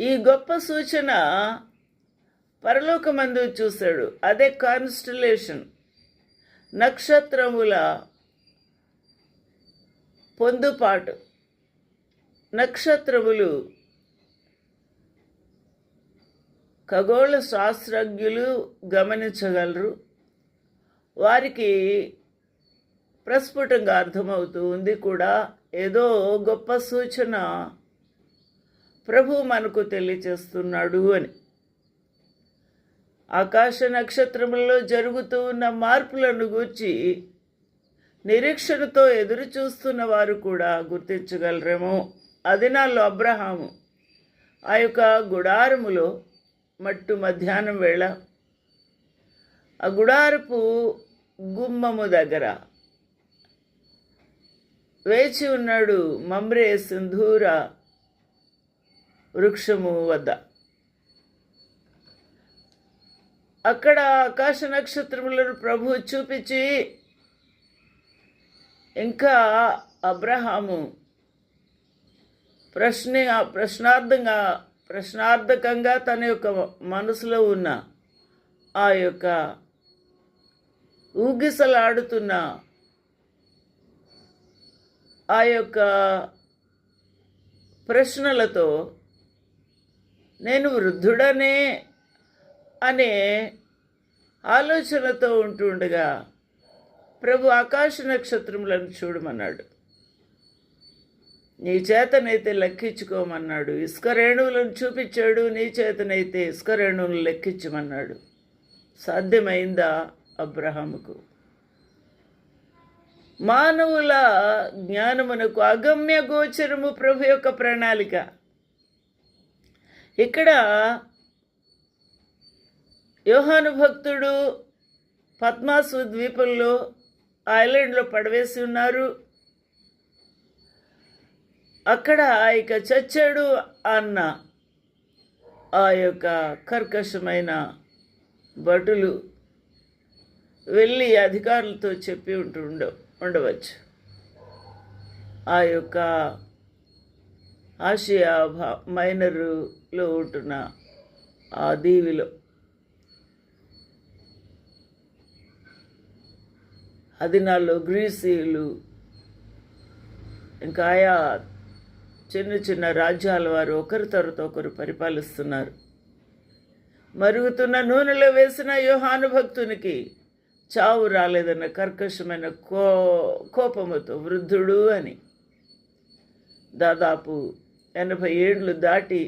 ఈ గొప్ప సూచన పరలోకమందు చూశాడు. అదే కాన్స్టలేషన్ నక్షత్రముల పొందుపాటు. నక్షత్రములు ఖగోళ శాస్త్రజ్ఞులు గమనించగలరు. వారికి ప్రస్ఫుటంగా అర్థమవుతూ ఉంది కూడా. ఏదో గొప్ప సూచన ప్రభు మనకు తెలియచేస్తున్నాడు అని. ఆకాశ నక్షత్రములలో జరుగుతూ ఉన్న మార్పులను గూర్చి నిరీక్షణతో ఎదురు చూస్తున్న వారు కూడా గుర్తించగలరేమో. అది నాలో అబ్రహాము ఆ యొక్క గుడారములో మట్టు మధ్యాహ్నం వేళ ఆ గుడారపు గుమ్మము దగ్గర వేచి ఉన్నాడు మమ్రే సింధూర వృక్షము వద్ద. అక్కడ ఆకాశ నక్షత్రములను ప్రభు చూపించి ఇంకా అబ్రహాము ప్రశ్న ప్రశ్నార్థంగా ప్రశ్నార్థకంగా తన యొక్క మనసులో ఉన్న ఆ యొక్క ఊగిసలాడుతున్న ఆ యొక్క ప్రశ్నలతో నేను వృద్ధుడనే అనే ఆలోచనతో ఉంటుండగా ప్రభు ఆకాశ నక్షత్రములను చూడమన్నాడు. నీ చేతనైతే లెక్కించుకోమన్నాడు. ఇసుక రేణువులను చూపించాడు. నీ చేతనైతే ఇసుక రేణువులను లెక్కించమన్నాడు. సాధ్యమైందా అబ్రహాముకు? మానవుల జ్ఞానమునకు అగమ్య గోచరము ప్రభు యొక్క ప్రణాళిక. ఇక్కడ యోహాను భక్తుడు పద్మాసు ద్వీపంలో ఐలాండ్లో పడవేసి ఉన్నారు. అక్కడ ఇక చచ్చాడు అన్న ఆ యొక్క కర్కశమైన భటులు వెళ్ళి అధికారులతో చెప్పి ఉంటు ఉండ ఉండవచ్చు. ఆ యొక్క ఆసియా భా మైనరులో ఉంటున్న ఆ దీవిలో. అదినాల్లో గ్రీసీలు ఇంకా ఆయా చిన్న చిన్న రాజ్యాల వారు ఒకరి తరతో ఒకరు పరిపాలిస్తున్నారు. మరుగుతున్న నూనెలో వేసిన యోహాను భక్తునికి చావు రాలేదన్న కర్కశమైన కో కోపముతో వృద్ధుడు అని దాదాపు ఎనభై ఏళ్ళు దాటి